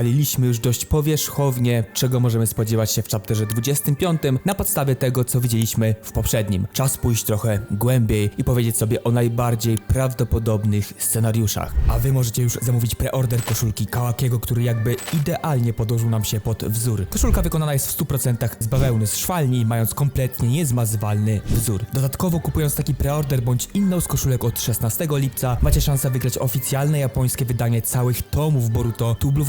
ustaliliśmy już dość powierzchownie, czego możemy spodziewać się w chapterze 25 na podstawie tego, co widzieliśmy w poprzednim. Czas pójść trochę głębiej i powiedzieć sobie o najbardziej prawdopodobnych scenariuszach. A wy możecie już zamówić preorder koszulki Kałakiego, który jakby idealnie podłożył nam się pod wzór. Koszulka wykonana jest w 100% z bawełny z szwalni, mając kompletnie niezmazywalny wzór. Dodatkowo kupując taki preorder bądź inną z koszulek od 16 lipca, macie szansę wygrać oficjalne japońskie wydanie całych tomów Boruto, tu Blue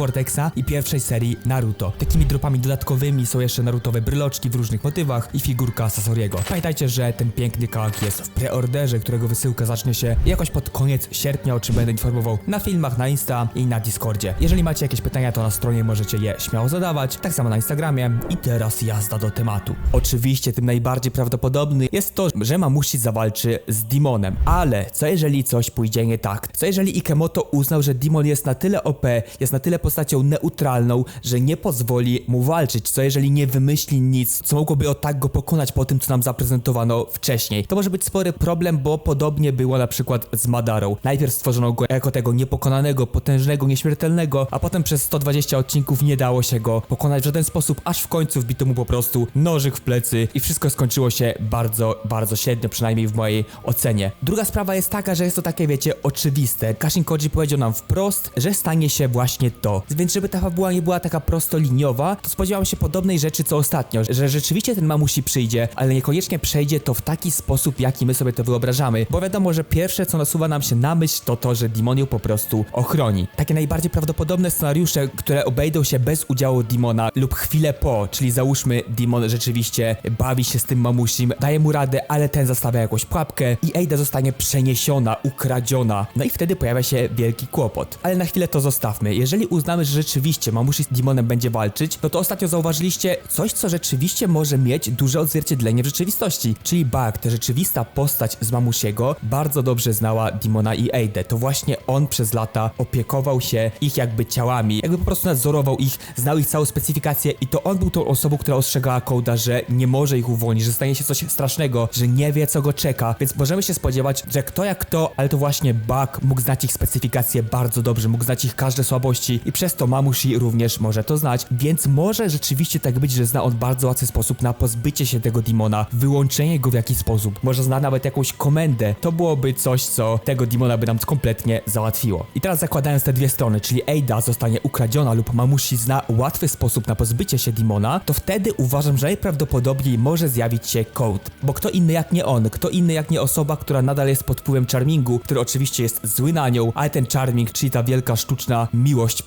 I pierwszej serii Naruto. Takimi dropami dodatkowymi są jeszcze narutowe bryloczki w różnych motywach i figurka Sasoriego. Pamiętajcie, że ten piękny kałak jest w preorderze, którego wysyłka zacznie się jakoś pod koniec sierpnia, o czym będę informował na filmach, na Insta i na Discordzie. Jeżeli macie jakieś pytania, to na stronie możecie je śmiało zadawać, tak samo na Instagramie. I teraz jazda do tematu. Oczywiście tym najbardziej prawdopodobny jest to, że Mamushi zawalczy z Dimonem, ale co jeżeli coś pójdzie nie tak? Co jeżeli Ikemoto uznał, że Dimon jest na tyle OP, jest na tyle postacią neutralną, że nie pozwoli mu walczyć? Co jeżeli nie wymyśli nic, co mogłoby o tak go pokonać po tym, co nam zaprezentowano wcześniej? To może być spory problem, bo podobnie było na przykład z Madarą. Najpierw stworzono go jako tego niepokonanego, potężnego, nieśmiertelnego, a potem przez 120 odcinków nie dało się go pokonać w żaden sposób, aż w końcu wbito mu po prostu nożyk w plecy i wszystko skończyło się bardzo, bardzo średnio, przynajmniej w mojej ocenie. Druga sprawa jest taka, że jest to takie, wiecie, oczywiste. Kashin Koji powiedział nam wprost, że stanie się właśnie to. Więc żeby ta fabuła nie była taka prostoliniowa, to spodziewałem się podobnej rzeczy co ostatnio, że rzeczywiście ten mamusi przyjdzie, ale niekoniecznie przejdzie to w taki sposób, jaki my sobie to wyobrażamy, bo wiadomo, że pierwsze co nasuwa nam się na myśl to to, że Dimon ją po prostu ochroni. Takie najbardziej prawdopodobne scenariusze, które obejdą się bez udziału Dimona lub chwilę po, czyli załóżmy Dimon rzeczywiście bawi się z tym mamusim, daje mu radę, ale ten zastawia jakąś pułapkę i Eida zostanie przeniesiona, ukradziona. No i wtedy pojawia się wielki kłopot. Ale na chwilę to zostawmy. Jeżeli uznamy, że rzeczywiście mamusi z Dimonem będzie walczyć, no to ostatnio zauważyliście coś, co rzeczywiście może mieć duże odzwierciedlenie w rzeczywistości. Czyli ta rzeczywista postać z mamusiego, bardzo dobrze znała Dimona i Eidę. To właśnie on przez lata opiekował się ich jakby ciałami, jakby po prostu nadzorował ich, znał ich całą specyfikację i to on był tą osobą, która ostrzegała Kołda, że nie może ich uwolnić, że stanie się coś strasznego, że nie wie co go czeka, więc możemy się spodziewać, że kto jak kto, ale to właśnie Bak mógł znać ich specyfikację bardzo dobrze, mógł znać ich każde słabości i przez to Mamushi również może to znać, więc może rzeczywiście tak być, że zna on bardzo łatwy sposób na pozbycie się tego Dimona, wyłączenie go w jakiś sposób, może zna nawet jakąś komendę, to byłoby coś, co tego Dimona by nam kompletnie załatwiło. I teraz zakładając te dwie strony, czyli Eida zostanie ukradziona lub Mamushi zna łatwy sposób na pozbycie się Dimona, to wtedy uważam, że najprawdopodobniej może zjawić się Code, bo kto inny jak nie on, kto inny jak nie osoba, która nadal jest pod wpływem Charmingu, który oczywiście jest zły na nią, ale ten Charming, czyli ta wielka sztuczna miłość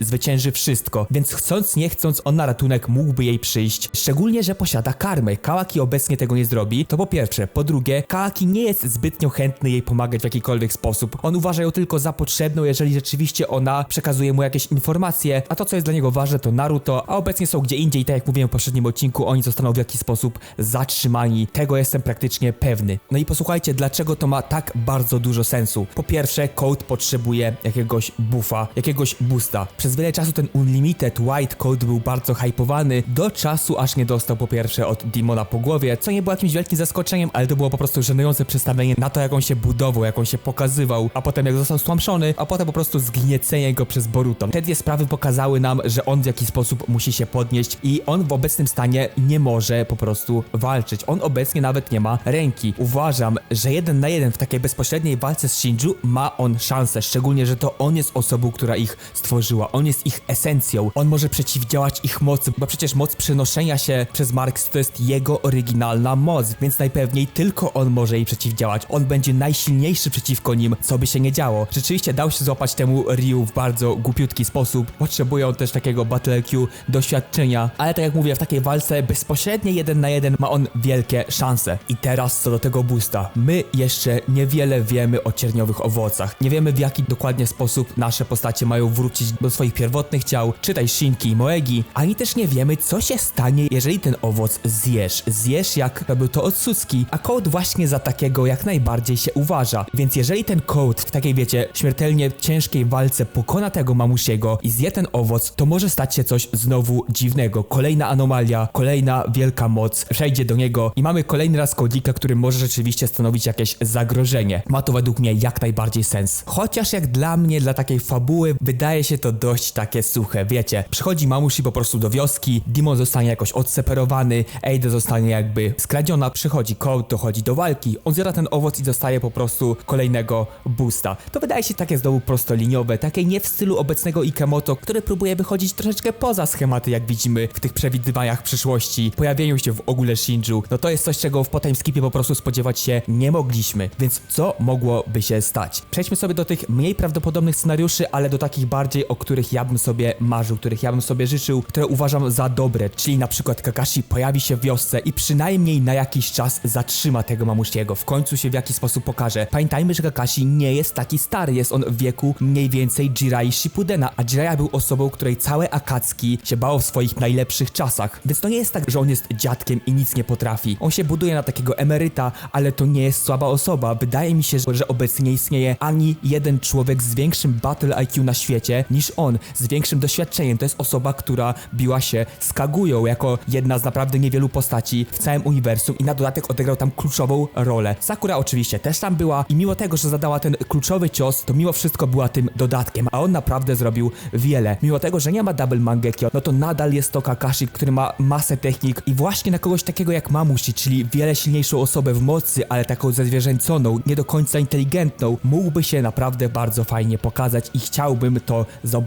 zwycięży wszystko, więc chcąc nie chcąc on na ratunek mógłby jej przyjść, szczególnie, że posiada karmę. Kawaki obecnie tego nie zrobi, to po pierwsze, po drugie, Kawaki nie jest zbytnio chętny jej pomagać w jakikolwiek sposób. On uważa ją tylko za potrzebną, jeżeli rzeczywiście ona przekazuje mu jakieś informacje, a to co jest dla niego ważne to Naruto, a obecnie są gdzie indziej, tak jak mówiłem w poprzednim odcinku, oni zostaną w jakiś sposób zatrzymani. Tego jestem praktycznie pewny. No i posłuchajcie, dlaczego to ma tak bardzo dużo sensu. Po pierwsze, Code potrzebuje jakiegoś buffa, jakiegoś boosta. Przez wiele czasu ten Unlimited White Code był bardzo hypowany, do czasu aż nie dostał po pierwsze od Dimona po głowie, co nie było jakimś wielkim zaskoczeniem, ale to było po prostu żenujące przedstawienie na to, jak on się budował, jak on się pokazywał, a potem jak został stłamszony, a potem po prostu zgniecenie go przez Boruto. Te dwie sprawy pokazały nam, że on w jakiś sposób musi się podnieść i on w obecnym stanie nie może po prostu walczyć. On obecnie nawet nie ma ręki. Uważam, że jeden na jeden w takiej bezpośredniej walce z Shinju ma on szansę, szczególnie, że to on jest osobą, która ich stworzyła. On jest ich esencją. On może przeciwdziałać ich mocy, bo przecież moc przenoszenia się przez Marks to jest jego oryginalna moc, więc najpewniej tylko on może jej przeciwdziałać. On będzie najsilniejszy przeciwko nim, co by się nie działo. Rzeczywiście dał się złapać temu Ryu w bardzo głupiutki sposób. Potrzebują też takiego Battle doświadczenia, ale tak jak mówię, w takiej walce bezpośrednie jeden na jeden ma on wielkie szanse. I teraz co do tego boosta. My jeszcze niewiele wiemy o cierniowych owocach. Nie wiemy w jaki dokładnie sposób nasze postacie mają wrócić do swoich pierwotnych ciał, czytaj Shinki i Moegi, ani też nie wiemy co się stanie, jeżeli ten owoc zjesz. Zjesz jak robił to Otsutsuki, a Code właśnie za takiego jak najbardziej się uważa. Więc jeżeli ten Code w takiej wiecie, śmiertelnie ciężkiej walce pokona tego mamusiego i zje ten owoc, to może stać się coś znowu dziwnego. Kolejna anomalia, kolejna wielka moc przejdzie do niego i mamy kolejny raz Kodika, który może rzeczywiście stanowić jakieś zagrożenie. Ma to według mnie jak najbardziej sens. Chociaż jak dla mnie, dla takiej fabuły, wydaje się to dość takie suche, wiecie. Przychodzi Mamushi po prostu do wioski, Dimon zostanie jakoś odseparowany, Eide zostanie jakby skradziona, przychodzi Cold, dochodzi do walki, on zjada ten owoc i dostaje po prostu kolejnego boosta. To wydaje się takie znowu prostoliniowe, takie nie w stylu obecnego Ikemoto, który próbuje wychodzić troszeczkę poza schematy, jak widzimy w tych przewidywaniach przyszłości, pojawieniu się w ogóle Shinju. No to jest coś, czego w potem skipie po prostu spodziewać się nie mogliśmy. Więc co mogłoby się stać? Przejdźmy sobie do tych mniej prawdopodobnych scenariuszy, ale do takich bardziej, o których ja bym sobie marzył, których ja bym sobie życzył, które uważam za dobre, czyli na przykład Kakashi pojawi się w wiosce i przynajmniej na jakiś czas zatrzyma tego mamushiego, w końcu się w jakiś sposób pokaże. Pamiętajmy, że Kakashi nie jest taki stary, jest on w wieku mniej więcej Jirai Shippudena, a Jiraiya był osobą, której całe Akatsuki się bało w swoich najlepszych czasach, więc to nie jest tak, że on jest dziadkiem i nic nie potrafi. On się buduje na takiego emeryta, ale to nie jest słaba osoba. Wydaje mi się, że, obecnie nie istnieje ani jeden człowiek z większym battle IQ na świecie on, z większym doświadczeniem. To jest osoba, która biła się z Kagują jako jedna z naprawdę niewielu postaci w całym uniwersum i na dodatek odegrał tam kluczową rolę. Sakura oczywiście też tam była i mimo tego, że zadała ten kluczowy cios, to mimo wszystko była tym dodatkiem, a on naprawdę zrobił wiele. Mimo tego, że nie ma double mangekyo, no to nadal jest to Kakashi, który ma masę technik i właśnie na kogoś takiego jak Mamushi, czyli wiele silniejszą osobę w mocy, ale taką zezwierzęconą, nie do końca inteligentną, mógłby się naprawdę bardzo fajnie pokazać i chciałbym to zobaczyć.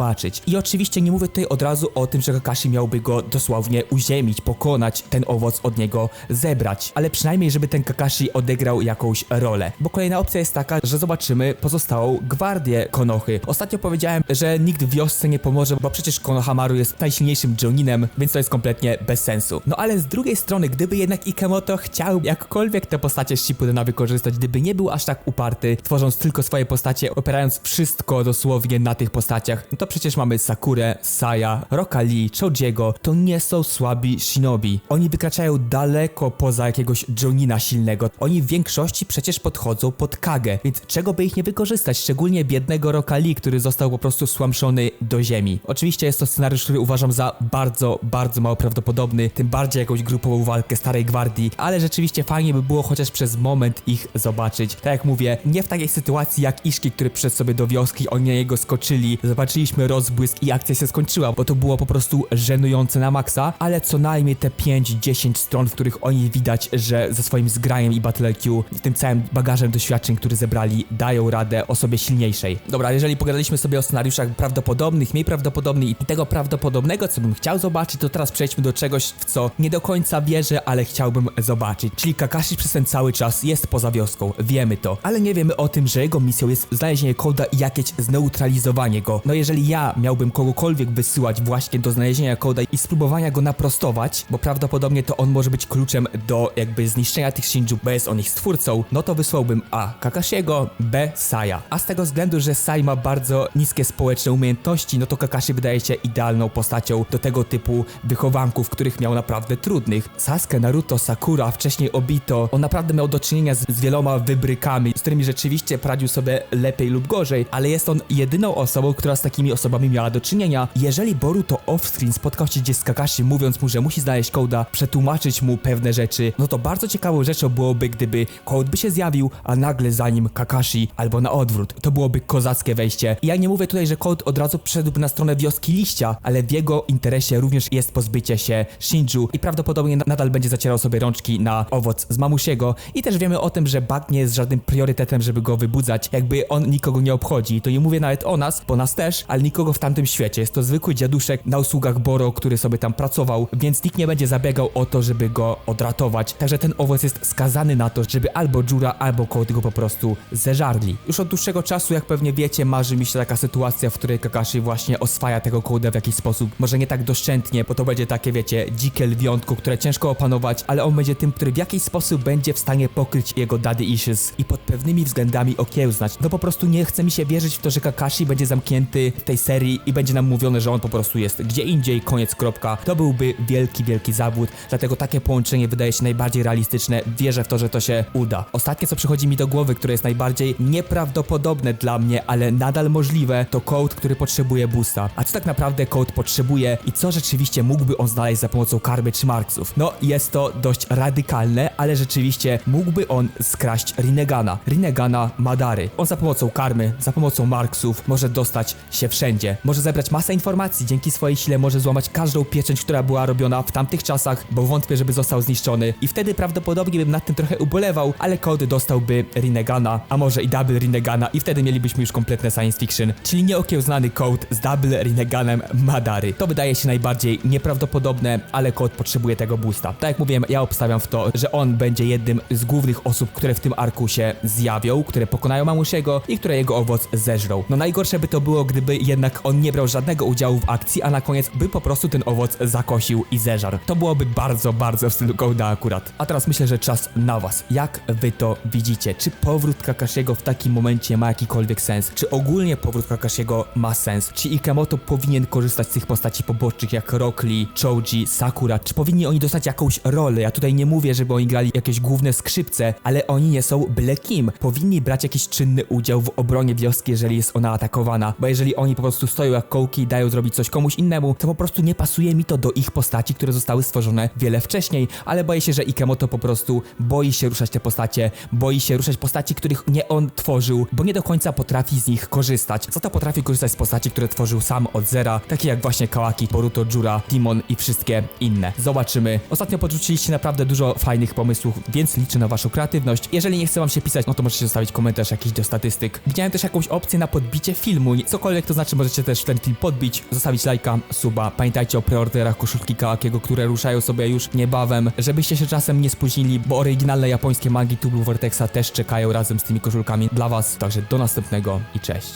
I oczywiście nie mówię tutaj od razu o tym, że Kakashi miałby go dosłownie uziemić, pokonać, ten owoc od niego zebrać, ale przynajmniej, żeby ten Kakashi odegrał jakąś rolę. Bo kolejna opcja jest taka, że zobaczymy pozostałą gwardię Konochy. Ostatnio powiedziałem, że nikt wiosce nie pomoże, bo przecież Konohamaru jest najsilniejszym Joninem, więc to jest kompletnie bez sensu. No ale z drugiej strony, gdyby jednak Ikemoto chciał jakkolwiek te postacie Shippudena wykorzystać, gdyby nie był aż tak uparty, tworząc tylko swoje postacie, opierając wszystko dosłownie na tych postaciach, no to przecież mamy Sakurę, Saya, Roka Lee, Chojiego, to nie są słabi shinobi. Oni wykraczają daleko poza jakiegoś Jonina silnego. Oni w większości przecież podchodzą pod Kagę, więc czego by ich nie wykorzystać, szczególnie biednego Roka Lee, który został po prostu słamszony do ziemi. Oczywiście jest to scenariusz, który uważam za bardzo, bardzo mało prawdopodobny, tym bardziej jakąś grupową walkę Starej Gwardii, ale rzeczywiście fajnie by było chociaż przez moment ich zobaczyć. Tak jak mówię, nie w takiej sytuacji jak Iszki, który przyszedł sobie do wioski, oni na niego skoczyli, zobaczyliśmy rozbłysk i akcja się skończyła, bo to było po prostu żenujące na maksa, ale co najmniej te 5-10 stron, w których oni widać, że ze swoim zgrajem i Battle IQ, tym całym bagażem doświadczeń, który zebrali, dają radę osobie silniejszej. Dobra, jeżeli pogadaliśmy sobie o scenariuszach prawdopodobnych, mniej prawdopodobnych i tego prawdopodobnego, co bym chciał zobaczyć, to teraz przejdźmy do czegoś, w co nie do końca wierzę, ale chciałbym zobaczyć. Czyli Kakashi przez ten cały czas jest poza wioską, wiemy to, ale nie wiemy o tym, że jego misją jest znalezienie koda i jakieś zneutralizowanie go. No jeżeli ja miałbym kogokolwiek wysyłać właśnie do znalezienia koda i spróbowania go naprostować, bo prawdopodobnie to on może być kluczem do jakby zniszczenia tych Shinju, bo jest on ich stwórcą, no to wysłałbym A. Kakashiego, B. Saya. A z tego względu, że Sai ma bardzo niskie społeczne umiejętności, no to Kakashi wydaje się idealną postacią do tego typu wychowanków, których miał naprawdę trudnych. Sasuke, Naruto, Sakura, wcześniej Obito, on naprawdę miał do czynienia z, z wieloma wybrykami, z którymi rzeczywiście poradził sobie lepiej lub gorzej, ale jest on jedyną osobą, która z takimi osobami miała do czynienia. Jeżeli Boruto offscreen spotkał się gdzieś z Kakashi, mówiąc mu, że musi znaleźć Koda, przetłumaczyć mu pewne rzeczy, no to bardzo ciekawą rzeczą byłoby, gdyby Code by się zjawił, a nagle za nim Kakashi, albo na odwrót. To byłoby kozackie wejście. Ja nie mówię tutaj, że Code od razu przeszedłby na stronę wioski liścia, ale w jego interesie również jest pozbycie się Shinju i prawdopodobnie na- nadal będzie zacierał sobie rączki na owoc z mamusiego. I też wiemy o tym, że Bug nie jest żadnym priorytetem, żeby go wybudzać, jakby on nikogo nie obchodzi. To nie mówię nawet o nas, bo nas też, ale nikogo w tamtym świecie. Jest to zwykły dziaduszek na usługach Boro, który sobie tam pracował, więc nikt nie będzie zabiegał o to, żeby go odratować. Także ten owoc jest skazany na to, żeby albo Jura, albo Code go po prostu zeżarli. Już od dłuższego czasu, jak pewnie wiecie, marzy mi się taka sytuacja, w której Kakashi właśnie oswaja tego Code'a w jakiś sposób. Może nie tak doszczętnie, bo to będzie takie, wiecie, dzikie lwiątko, które ciężko opanować, ale on będzie tym, który w jakiś sposób będzie w stanie pokryć jego daddy issues i pod pewnymi względami okiełznać. No po prostu nie chce mi się wierzyć w to, że Kakashi będzie zamknięty tej serii i będzie nam mówione, że on po prostu jest gdzie indziej, koniec, kropka. To byłby wielki, wielki zawód, dlatego takie połączenie wydaje się najbardziej realistyczne. Wierzę w to, że to się uda. Ostatnie, co przychodzi mi do głowy, które jest najbardziej nieprawdopodobne dla mnie, ale nadal możliwe, to Code, który potrzebuje boosta. A co tak naprawdę Code potrzebuje i co rzeczywiście mógłby on znaleźć za pomocą karmy czy marksów? No, jest to dość radykalne, ale rzeczywiście mógłby on skraść Rinegana. Rinegana Madary. On za pomocą karmy, za pomocą marksów może dostać się w wszędzie. Może zebrać masę informacji, dzięki swojej sile może złamać każdą pieczęć, która była robiona w tamtych czasach, bo wątpię, żeby został zniszczony. I wtedy prawdopodobnie bym nad tym trochę ubolewał, ale Code dostałby Rinegana, a może i Double Rinegana i wtedy mielibyśmy już kompletne science fiction, czyli nieokiełznany Code z Double Rineganem Madary. To wydaje się najbardziej nieprawdopodobne, ale Code potrzebuje tego boosta. Tak jak mówiłem, ja obstawiam w to, że on będzie jednym z głównych osób, które w tym arku się zjawią, które pokonają Mamusiego i które jego owoc zeżrą. No najgorsze by to było, gdyby jednak on nie brał żadnego udziału w akcji, a na koniec by po prostu ten owoc zakosił i zeżarł. To byłoby bardzo, bardzo w stylu akurat. A teraz myślę, że czas na was. Jak wy to widzicie? Czy powrót Kakashiego w takim momencie ma jakikolwiek sens? Czy ogólnie powrót Kakashiego ma sens? Czy Ikemoto powinien korzystać z tych postaci pobocznych jak Rock Lee, Choji, Sakura? Czy powinni oni dostać jakąś rolę? Ja tutaj nie mówię, żeby oni grali jakieś główne skrzypce, ale oni nie są byle kim. Powinni brać jakiś czynny udział w obronie wioski, jeżeli jest ona atakowana, bo jeżeli oni po prostu stoją jak kołki i dają zrobić coś komuś innemu, to po prostu nie pasuje mi to do ich postaci, które zostały stworzone wiele wcześniej, ale boję się, że Ikemoto po prostu boi się ruszać te postacie, boi się ruszać postaci, których nie on tworzył, bo nie do końca potrafi z nich korzystać. Za to potrafi korzystać z postaci, które tworzył sam od zera, takie jak właśnie Kawaki, Boruto, Jura, Timon i wszystkie inne. Zobaczymy. Ostatnio podrzuciliście naprawdę dużo fajnych pomysłów, więc liczę na waszą kreatywność. Jeżeli nie chce wam się pisać, no to możecie zostawić komentarz jakiś do statystyk. Widziałem też jakąś opcję na podbicie filmu, cokolwiek to znaczy możecie też ten film podbić, zostawić lajka, suba. Pamiętajcie o preorderach koszulki Kawakiego, które ruszają sobie już niebawem, żebyście się czasem nie spóźnili, bo oryginalne japońskie mangi Tubu Vortexa też czekają razem z tymi koszulkami dla was. Także do następnego i cześć.